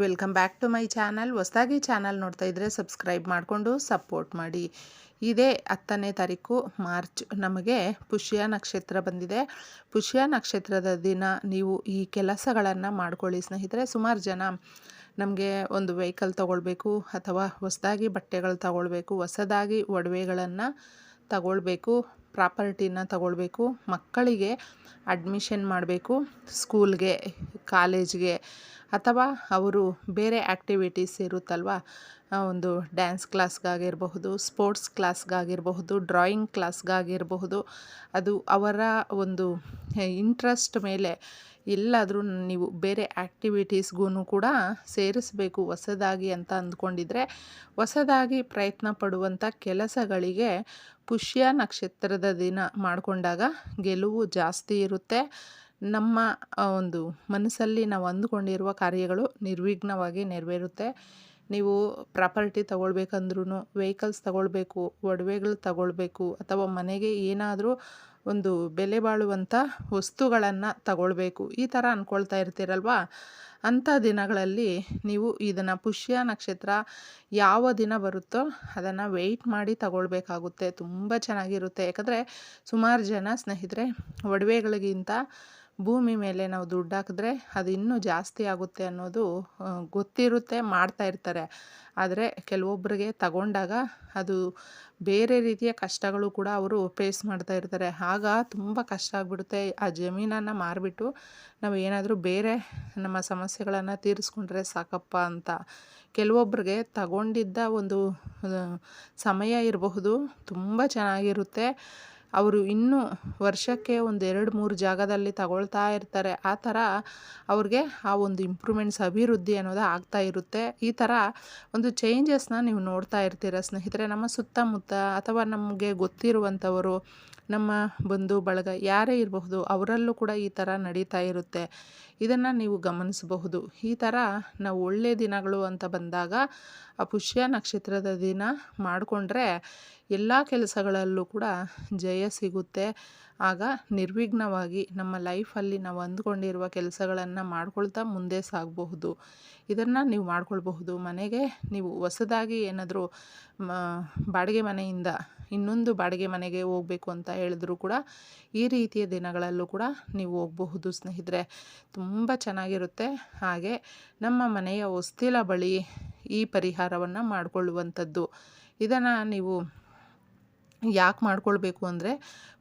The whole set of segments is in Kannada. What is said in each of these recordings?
Welcome back to my channel. ಹೊಸದಾಗಿ ಚಾನಲ್ ನೋಡ್ತಾ ಇದ್ದರೆ ಸಬ್ಸ್ಕ್ರೈಬ್ ಮಾಡಿಕೊಂಡು ಸಪೋರ್ಟ್ ಮಾಡಿ. ಇದೇ ಹತ್ತನೇ ತಾರೀಕು ಮಾರ್ಚ್. ನಮಗೆ ಪುಷ್ಯ ನಕ್ಷತ್ರ ಬಂದಿದೆ. ಪುಷ್ಯ ನಕ್ಷತ್ರದ ದಿನ ನೀವು ಈ ಕೆಲಸಗಳನ್ನು ಮಾಡ್ಕೊಳ್ಳಿ ಸ್ನೇಹಿತರೆ. ಸುಮಾರು ಜನ ನಮಗೆ ಒಂದು ವೆಹಿಕಲ್ ತಗೊಳ್ಬೇಕು ಅಥವಾ ಹೊಸದಾಗಿ ಬಟ್ಟೆಗಳು ತಗೊಳ್ಬೇಕು, ಹೊಸದಾಗಿ ಒಡವೆಗಳನ್ನು ತಗೊಳ್ಬೇಕು. ಪ್ರಾಪರ್ಟಿನ ತಗೊಳ್ಬೇಕು, ಮಕ್ಕಳಿಗೆ ಅಡ್ಮಿಷನ್ ಮಾಡಬೇಕು, ಸ್ಕೂಲ್ಗೆ, ಕಾಲೇಜ್ಗೆ, ಅಥವಾ ಅವರು ಬೇರೆ ಆ್ಯಕ್ಟಿವಿಟೀಸ್ ಇರುತ್ತಲ್ವ? ಒಂದು ಡ್ಯಾನ್ಸ್ ಕ್ಲಾಸ್ಗಾಗಿರಬಹುದು, ಸ್ಪೋರ್ಟ್ಸ್ ಕ್ಲಾಸ್ಗಾಗಿರಬಹುದು, ಡ್ರಾಯಿಂಗ್ ಕ್ಲಾಸ್ಗಾಗಿರಬಹುದು, ಅದು ಅವರ ಒಂದು ಇಂಟ್ರೆಸ್ಟ್ ಮೇಲೆ ಎಲ್ಲಾದರೂ ನೀವು ಬೇರೆ ಆ್ಯಕ್ಟಿವಿಟೀಸ್ಗೂ ಕೂಡ ಸೇರಿಸಬೇಕು ಹೊಸದಾಗಿ ಅಂತ ಅಂದ್ಕೊಂಡಿದ್ರೆ, ಹೊಸದಾಗಿ ಪ್ರಯತ್ನ ಪಡುವಂಥ ಕೆಲಸಗಳಿಗೆ ಪುಷ್ಯ ನಕ್ಷತ್ರದ ದಿನ ಮಾಡಿಕೊಂಡಾಗ ಗೆಲುವು ಜಾಸ್ತಿ ಇರುತ್ತೆ. ನಮ್ಮ ಒಂದು ಮನಸ್ಸಲ್ಲಿ ನಾವು ಅಂದುಕೊಂಡಿರುವ ಕಾರ್ಯಗಳು ನಿರ್ವಿಘ್ನವಾಗಿ ನೆರವೇರುತ್ತೆ. ನೀವು ಪ್ರಾಪರ್ಟಿ ತಗೊಳ್ಬೇಕಂದ್ರೂ ವೆಹಿಕಲ್ಸ್ ತಗೊಳ್ಬೇಕು, ಒಡವೆಗಳು ತಗೊಳ್ಬೇಕು ಅಥವಾ ಮನೆಗೆ ಏನಾದರೂ ಒಂದು ಬೆಲೆ ಬಾಳುವಂಥ ವಸ್ತುಗಳನ್ನು ತಗೊಳ್ಬೇಕು. ಈ ಥರ ಅಂದ್ಕೊಳ್ತಾ ಇರ್ತೀರಲ್ವಾ? ಅಂಥ ದಿನಗಳಲ್ಲಿ ನೀವು ಇದನ್ನು ಪುಷ್ಯ ನಕ್ಷತ್ರ ಯಾವ ದಿನ ಬರುತ್ತೋ ಅದನ್ನು ವೆಯ್ಟ್ ಮಾಡಿ ತಗೊಳ್ಬೇಕಾಗುತ್ತೆ. ತುಂಬ ಚೆನ್ನಾಗಿರುತ್ತೆ. ಯಾಕಂದರೆ ಸುಮಾರು ಜನ ಸ್ನೇಹಿತರೆ, ಒಡವೆಗಳಿಗಿಂತ ಭೂಮಿ ಮೇಲೆ ನಾವು ದುಡ್ಡು ಹಾಕಿದ್ರೆ ಅದು ಇನ್ನೂ ಜಾಸ್ತಿ ಆಗುತ್ತೆ ಅನ್ನೋದು ಗೊತ್ತಿರುತ್ತೆ, ಮಾಡ್ತಾ ಇರ್ತಾರೆ. ಆದರೆ ಕೆಲವೊಬ್ಬರಿಗೆ ತಗೊಂಡಾಗ ಅದು ಬೇರೆ ರೀತಿಯ ಕಷ್ಟಗಳು ಕೂಡ ಅವರು ಫೇಸ್ ಮಾಡ್ತಾ ಇರ್ತಾರೆ. ಆಗ ತುಂಬ ಕಷ್ಟ ಆಗಿಬಿಡುತ್ತೆ. ಆ ಜಮೀನನ್ನು ಮಾರಿಬಿಟ್ಟು ನಾವು ಏನಾದರೂ ಬೇರೆ ನಮ್ಮ ಸಮಸ್ಯೆಗಳನ್ನು ತೀರಿಸ್ಕೊಂಡ್ರೆ ಸಾಕಪ್ಪ ಅಂತ. ಕೆಲವೊಬ್ಬರಿಗೆ ತಗೊಂಡಿದ್ದ ಒಂದು ಸಮಯ ಇರಬಹುದು. ತುಂಬ ಚೆನ್ನಾಗಿರುತ್ತೆ. ಅವರು ಇನ್ನೂ ವರ್ಷಕ್ಕೆ ಒಂದು ಎರಡು ಮೂರು ಜಾಗದಲ್ಲಿ ತಗೊಳ್ತಾ ಇರ್ತಾರೆ. ಆ ಥರ ಅವ್ರಿಗೆ ಆ ಒಂದು ಇಂಪ್ರೂವ್ಮೆಂಟ್ಸ್ ಅಭಿವೃದ್ಧಿ ಅನ್ನೋದು ಆಗ್ತಾ ಇರುತ್ತೆ. ಈ ಥರ ಒಂದು ಚೇಂಜಸ್ನ ನೀವು ನೋಡ್ತಾ ಇರ್ತೀರ ಸ್ನೇಹಿತರೆ. ನಮ್ಮ ಸುತ್ತಮುತ್ತ ಅಥವಾ ನಮಗೆ ಗೊತ್ತಿರುವಂಥವರು, ನಮ್ಮ ಬಂಧು ಬಳಗ ಯಾರೇ ಇರಬಹುದು, ಅವರಲ್ಲೂ ಕೂಡ ಈ ಥರ ನಡೀತಾ ಇರುತ್ತೆ. ಇದನ್ನು ನೀವು ಗಮನಿಸಬಹುದು. ಈ ಥರ ನಾವು ಒಳ್ಳೆಯ ದಿನಗಳು ಅಂತ ಬಂದಾಗ, ಆ ಪುಷ್ಯ ನಕ್ಷತ್ರದ ದಿನ ಮಾಡಿಕೊಂಡ್ರೆ ಎಲ್ಲ ಕೆಲಸಗಳಲ್ಲೂ ಕೂಡ ಜಯ ಸಿಗುತ್ತೆ. ಆಗ ನಿರ್ವಿಘ್ನವಾಗಿ ನಮ್ಮ ಲೈಫಲ್ಲಿ ನಾವು ಅಂದ್ಕೊಂಡಿರುವ ಕೆಲಸಗಳನ್ನು ಮಾಡ್ಕೊಳ್ತಾ ಮುಂದೆ ಸಾಗಬಹುದು. ಇದನ್ನು ನೀವು ಮಾಡ್ಕೊಳ್ಬಹುದು. ಮನೆಗೆ ನೀವು ಹೊಸದಾಗಿ ಏನಾದರೂ ಬಾಡಿಗೆ ಮನೆಯಿಂದ ಇನ್ನೊಂದು ಬಾಡಿಗೆ ಮನೆಗೆ ಹೋಗಬೇಕು ಅಂತ ಹೇಳಿದ್ರು ಕೂಡ ಈ ರೀತಿಯ ದಿನಗಳಲ್ಲೂ ಕೂಡ ನೀವು ಹೋಗಬಹುದು ಸ್ನೇಹಿತರೆ. ತುಂಬ ಚೆನ್ನಾಗಿರುತ್ತೆ. ಹಾಗೆ ನಮ್ಮ ಮನೆಯ ಹೊಸ್ತಿಲ ಬಳಿ ಈ ಪರಿಹಾರವನ್ನು ಮಾಡಿಕೊಳ್ಳುವಂಥದ್ದು. ಇದನ್ನು ನೀವು ಯಾಕೆ ಮಾಡ್ಕೊಳ್ಬೇಕು ಅಂದರೆ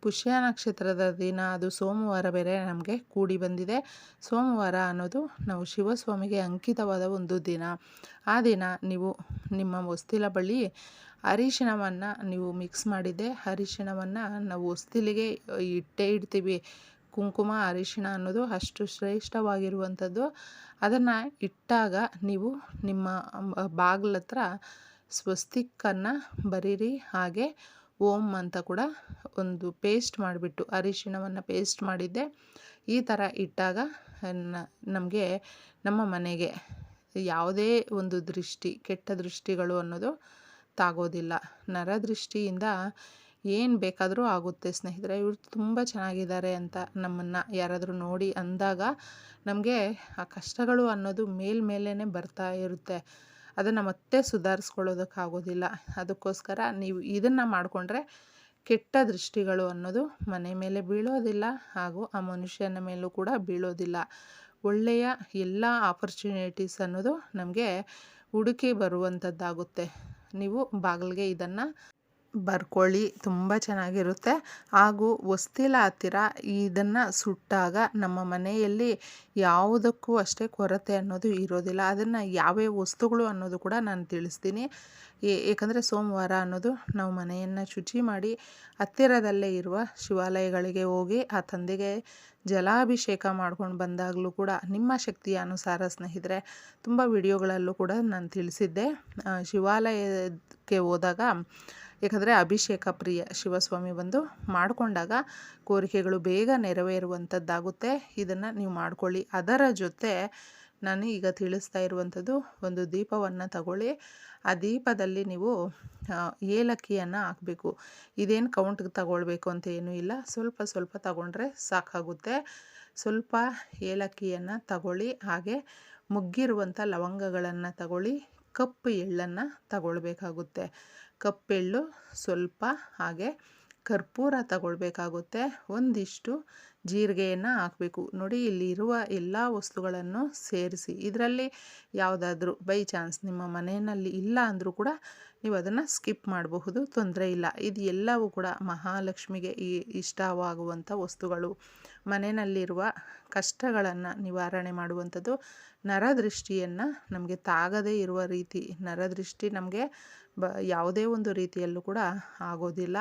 ಪುಷ್ಯ ನಕ್ಷತ್ರದ ದಿನ, ಅದು ಸೋಮವಾರ ಬೇರೆ ನಮಗೆ ಕೂಡಿ ಬಂದಿದೆ. ಸೋಮವಾರ ಅನ್ನೋದು ನಾವು ಶಿವಸ್ವಾಮಿಗೆ ಅಂಕಿತವಾದ ಒಂದು ದಿನ. ಆ ದಿನ ನೀವು ನಿಮ್ಮ ಹೊಸ್ತಿಲ ಬಳಿ ಅರಿಶಿಣವನ್ನು ನೀವು ಮಿಕ್ಸ್ ಮಾಡಿದ್ದೆ. ಅರಿಶಿಣವನ್ನು ನಾವು ಹೊಸ್ತಿಲಿಗೆ ಇಟ್ಟೇ ಇಡ್ತೀವಿ. ಕುಂಕುಮ, ಅರಿಶಿಣ ಅನ್ನೋದು ಅಷ್ಟು ಶ್ರೇಷ್ಠವಾಗಿರುವಂಥದ್ದು. ಅದನ್ನು ಇಟ್ಟಾಗ ನೀವು ನಿಮ್ಮ ಬಾಗಿಲತ್ರ ಸ್ವಸ್ತಿಕ್ಕನ್ನು ಬರೀರಿ. ಹಾಗೆ ಓಂ ಅಂತ ಕೂಡ ಒಂದು ಪೇಸ್ಟ್ ಮಾಡಿಬಿಟ್ಟು ಅರಿಶಿಣವನ್ನು ಪೇಸ್ಟ್ ಮಾಡಿದ್ದೆ. ಈ ಥರ ಇಟ್ಟಾಗ ನಮಗೆ ನಮ್ಮ ಮನೆಗೆ ಯಾವುದೇ ಒಂದು ದೃಷ್ಟಿ, ಕೆಟ್ಟ ದೃಷ್ಟಿಗಳು ಅನ್ನೋದು ತಾಗೋದಿಲ್ಲ. ನರದೃಷ್ಟಿಯಿಂದ ಏನು ಬೇಕಾದರೂ ಆಗುತ್ತೆ ಸ್ನೇಹಿತರೆ. ಇವರು ತುಂಬ ಚೆನ್ನಾಗಿದ್ದಾರೆ ಅಂತ ನಮ್ಮನ್ನು ಯಾರಾದರೂ ನೋಡಿ ಅಂದಾಗ ನಮಗೆ ಆ ಕಷ್ಟಗಳು ಅನ್ನೋದು ಮೇಲ್ಮೇಲೇ ಬರ್ತಾ ಇರುತ್ತೆ. ಅದನ್ನು ಮತ್ತೆ ಸುಧಾರಿಸ್ಕೊಳ್ಳೋದಕ್ಕಾಗೋದಿಲ್ಲ ಅದಕ್ಕೋಸ್ಕರ ನೀವು ಇದನ್ನು ಮಾಡಿಕೊಂಡ್ರೆ ಕೆಟ್ಟ ದೃಷ್ಟಿಗಳು ಅನ್ನೋದು ಮನೆ ಮೇಲೆ ಬೀಳೋದಿಲ್ಲ ಹಾಗೂ ಆ ಮನುಷ್ಯನ ಮೇಲೂ ಕೂಡ ಬೀಳೋದಿಲ್ಲ. ಒಳ್ಳೆಯ ಎಲ್ಲ ಆಪರ್ಚುನಿಟೀಸ್ ಅನ್ನೋದು ನಮಗೆ ಹುಡುಕಿ ಬರುವಂಥದ್ದಾಗುತ್ತೆ ನೀವು ಬಾಗಿಲಿಗೆ ಇದನ್ನು ಬರ್ಕೊಳ್ಳಿ. ತುಂಬ ಚೆನ್ನಾಗಿರುತ್ತೆ. ಹಾಗೂ ಹೊಸ್ತಿಲ ಹತ್ತಿರ ಇದನ್ನು ಸುಟ್ಟಾಗ ನಮ್ಮ ಮನೆಯಲ್ಲಿ ಯಾವುದಕ್ಕೂ ಅಷ್ಟೇ ಕೊರತೆ ಅನ್ನೋದು ಇರೋದಿಲ್ಲ. ಅದನ್ನು ಯಾವ್ಯಾವ ವಸ್ತುಗಳು ಅನ್ನೋದು ಕೂಡ ನಾನು ತಿಳಿಸ್ತೀನಿ. ಏಕೆಂದರೆ ಸೋಮವಾರ ಅನ್ನೋದು ನಾವು ಮನೆಯನ್ನು ಶುಚಿ ಮಾಡಿ ಹತ್ತಿರದಲ್ಲೇ ಇರುವ ಶಿವಾಲಯಗಳಿಗೆ ಹೋಗಿ ಆ ತಂದೆಗೆ ಜಲಾಭಿಷೇಕ ಮಾಡ್ಕೊಂಡು ಬಂದಾಗಲೂ ಕೂಡ ನಿಮ್ಮ ಶಕ್ತಿಯ ಅನುಸಾರ ಸ್ನೇಹಿತರೆ, ತುಂಬ ವಿಡಿಯೋಗಳಲ್ಲೂ ಕೂಡ ನಾನು ತಿಳಿಸಿದ್ದೆ. ಶಿವಾಲಯಕ್ಕೆ ಹೋದಾಗ ಯಾಕಂದರೆ ಅಭಿಷೇಕ ಪ್ರಿಯ ಶಿವಸ್ವಾಮಿ ಬಂದು ಮಾಡಿಕೊಂಡಾಗ ಕೋರಿಕೆಗಳು ಬೇಗ ನೆರವೇರುವಂಥದ್ದಾಗುತ್ತೆ. ಇದನ್ನು ನೀವು ಮಾಡ್ಕೊಳ್ಳಿ. ಅದರ ಜೊತೆ ನಾನು ಈಗ ತಿಳಿಸ್ತಾ ಇರುವಂಥದ್ದು ಒಂದು ದೀಪವನ್ನು ತಗೊಳ್ಳಿ. ಆ ದೀಪದಲ್ಲಿ ನೀವು ಏಲಕ್ಕಿಯನ್ನು ಹಾಕಬೇಕು. ಇದೇನು ಕೌಂಟ್ಗೆ ತಗೊಳ್ಬೇಕು ಅಂತ ಏನೂ ಇಲ್ಲ. ಸ್ವಲ್ಪ ಸ್ವಲ್ಪ ತಗೊಂಡ್ರೆ ಸಾಕಾಗುತ್ತೆ. ಸ್ವಲ್ಪ ಏಲಕ್ಕಿಯನ್ನು ತಗೊಳ್ಳಿ. ಹಾಗೆ ಮುಗ್ಗಿರುವಂಥ ಲವಂಗಗಳನ್ನು ತಗೊಳ್ಳಿ. ಕಪ್ಪು ಎಳ್ಳನ್ನು ತಗೊಳ್ಬೇಕಾಗುತ್ತೆ. ಕಪ್ಪೆಳ್ಳು ಸ್ವಲ್ಪ ಹಾಗೆ ಕರ್ಪೂರ ತಗೊಳ್ಬೇಕಾಗುತ್ತೆ. ಒಂದಿಷ್ಟು ಜೀರಿಗೆಯನ್ನು ಹಾಕಬೇಕು. ನೋಡಿ ಇಲ್ಲಿರುವ ಎಲ್ಲ ವಸ್ತುಗಳನ್ನು ಸೇರಿಸಿ. ಇದರಲ್ಲಿ ಯಾವುದಾದ್ರೂ ಬೈ ಚಾನ್ಸ್ ನಿಮ್ಮ ಮನೆಯಲ್ಲಿ ಇಲ್ಲ ಅಂದರೂ ಕೂಡ ನೀವು ಅದನ್ನು ಸ್ಕಿಪ್ ಮಾಡಬಹುದು. ತೊಂದರೆ ಇಲ್ಲ. ಇದು ಎಲ್ಲವೂ ಕೂಡ ಮಹಾಲಕ್ಷ್ಮಿಗೆ ಈ ಇಷ್ಟವಾಗುವಂಥ ವಸ್ತುಗಳು. ಮನೆಯಲ್ಲಿರುವ ಕಷ್ಟಗಳನ್ನು ನಿವಾರಣೆ ಮಾಡುವಂಥದ್ದು ನರದೃಷ್ಟಿಯನ್ನು ನಮಗೆ ತಾಗದೇ ಇರುವ ರೀತಿ. ನರದೃಷ್ಟಿ ನಮಗೆ ಬ ಯಾವುದೇ ಒಂದು ರೀತಿಯಲ್ಲೂ ಕೂಡ ಆಗೋದಿಲ್ಲ.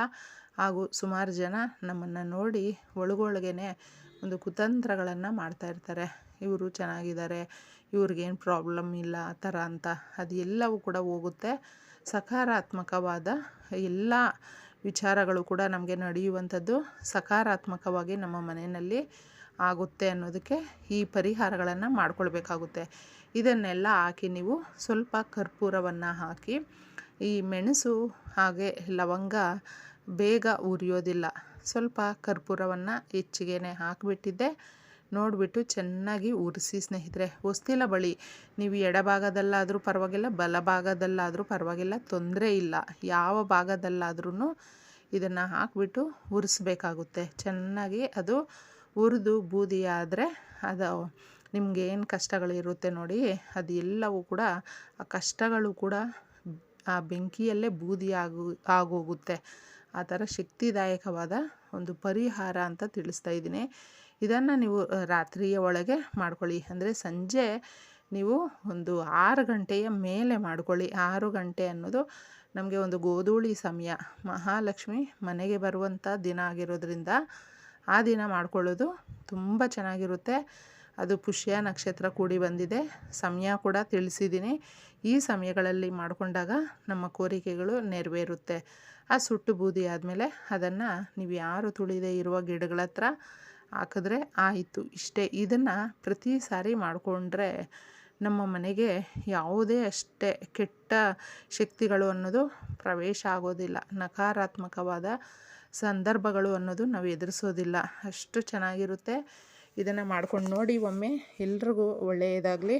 ಹಾಗೂ ಸುಮಾರು ಜನ ನಮ್ಮನ್ನು ನೋಡಿ ಒಳಗೊಳಗೇನೆ ಒಂದು ಕುತಂತ್ರಗಳನ್ನು ಮಾಡ್ತಾ ಇರ್ತಾರೆ. ಇವರು ಚೆನ್ನಾಗಿದ್ದಾರೆ, ಇವ್ರಿಗೇನು ಪ್ರಾಬ್ಲಮ್ ಇಲ್ಲ, ಆ ಥರ ಅಂತ. ಅದು ಎಲ್ಲವೂ ಕೂಡ ಹೋಗುತ್ತೆ. ಸಕಾರಾತ್ಮಕವಾದ ಎಲ್ಲ ವಿಚಾರಗಳು ಕೂಡ ನಮಗೆ ನಡೆಯುವಂಥದ್ದು ಸಕಾರಾತ್ಮಕವಾಗಿ ನಮ್ಮ ಮನೆಯಲ್ಲಿ ಆಗುತ್ತೆ ಅನ್ನೋದಕ್ಕೆ ಈ ಪರಿಹಾರಗಳನ್ನು ಮಾಡಿಕೊಳ್ಬೇಕಾಗುತ್ತೆ. ಇದನ್ನೆಲ್ಲ ಹಾಕಿ ನೀವು ಸ್ವಲ್ಪ ಕರ್ಪೂರವನ್ನು ಹಾಕಿ, ಈ ಮೆಣಸು ಹಾಗೆ ಲವಂಗ ಬೇಗ ಉರಿಯೋದಿಲ್ಲ. ಸ್ವಲ್ಪ ಕರ್ಪೂರವನ್ನು ಹೆಚ್ಚಿಗೆನೆ ಹಾಕಿಬಿಟ್ಟಿದ್ದೆ. ನೋಡಿಬಿಟ್ಟು ಚೆನ್ನಾಗಿ ಉರಿಸಿ ಸ್ನೇಹಿತರೆ ಹೊಸ್ತಿಲ ಬಳಿ. ನೀವು ಎಡಭಾಗದಲ್ಲಾದರೂ ಪರವಾಗಿಲ್ಲ, ಬಲಭಾಗದಲ್ಲಾದರೂ ಪರವಾಗಿಲ್ಲ, ತೊಂದರೆ ಇಲ್ಲ. ಯಾವ ಭಾಗದಲ್ಲಾದ್ರೂ ಇದನ್ನು ಹಾಕಿಬಿಟ್ಟು ಉರಿಸ್ಬೇಕಾಗುತ್ತೆ. ಚೆನ್ನಾಗಿ ಅದು ಉರಿದು ಬೂದಿ ಆದರೆ ಅದು ನಿಮ್ಗೆ ಏನು ಕಷ್ಟಗಳಿರುತ್ತೆ ನೋಡಿ ಅದು ಎಲ್ಲವೂ ಕೂಡ, ಆ ಕಷ್ಟಗಳು ಕೂಡ ಆ ಬೆಂಕಿಯಲ್ಲೇ ಬೂದಿ ಆಗು, ಆಗೋಗುತ್ತೆ. ಆ ಥರ ಶಕ್ತಿದಾಯಕವಾದ ಒಂದು ಪರಿಹಾರ ಅಂತ ತಿಳಿಸ್ತಾ ಇದ್ದೀನಿ. ಇದನ್ನು ನೀವು ರಾತ್ರಿಯ ಒಳಗೆ ಮಾಡ್ಕೊಳ್ಳಿ. ಅಂದರೆ ಸಂಜೆ ನೀವು ಒಂದು ಆರು ಗಂಟೆಯ ಮೇಲೆ ಮಾಡ್ಕೊಳ್ಳಿ. ಆರು ಗಂಟೆ ಅನ್ನೋದು ನಮಗೆ ಒಂದು ಗೋಧೂಳಿ ಸಮಯ. ಮಹಾಲಕ್ಷ್ಮಿ ಮನೆಗೆ ಬರುವಂಥ ದಿನ ಆಗಿರೋದ್ರಿಂದ ಆ ದಿನ ಮಾಡ್ಕೊಳ್ಳೋದು ತುಂಬ ಚೆನ್ನಾಗಿರುತ್ತೆ. ಅದು ಪುಷ್ಯ ನಕ್ಷತ್ರ ಕೂಡಿ ಬಂದಿದೆ. ಸಮಯ ಕೂಡ ತಿಳಿಸಿದ್ದೀನಿ. ಈ ಸಮಯಗಳಲ್ಲಿ ಮಾಡಿಕೊಂಡಾಗ ನಮ್ಮ ಕೋರಿಕೆಗಳು ನೆರವೇರುತ್ತೆ. ಆ ಸುಟ್ಟು ಬೂದಿ ಆದಮೇಲೆ ಅದನ್ನು ನೀವು ಯಾರು ತುಳಿದೇ ಇರುವ ಗಿಡಗಳ ಹತ್ರ ಹಾಕಿದ್ರೆ ಆಯಿತು. ಇಷ್ಟೇ. ಇದನ್ನು ಪ್ರತಿ ಸಾರಿ ಮಾಡಿಕೊಂಡ್ರೆ ನಮ್ಮ ಮನೆಗೆ ಯಾವುದೇ ಅಷ್ಟೇ ಕೆಟ್ಟ ಶಕ್ತಿಗಳು ಅನ್ನೋದು ಪ್ರವೇಶ ಆಗೋದಿಲ್ಲ. ನಕಾರಾತ್ಮಕವಾದ ಸಂದರ್ಭಗಳು ಅನ್ನೋದು ನಾವು ಎದುರಿಸೋದಿಲ್ಲ. ಅಷ್ಟು ಚೆನ್ನಾಗಿರುತ್ತೆ. ಇದನ್ನು ಮಾಡ್ಕೊಂಡು ನೋಡಿ ಒಮ್ಮೆ ಎಲ್ರಿಗೂ ಒಳ್ಳೆಯದಾಗಲಿ.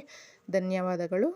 ಧನ್ಯವಾದಗಳು.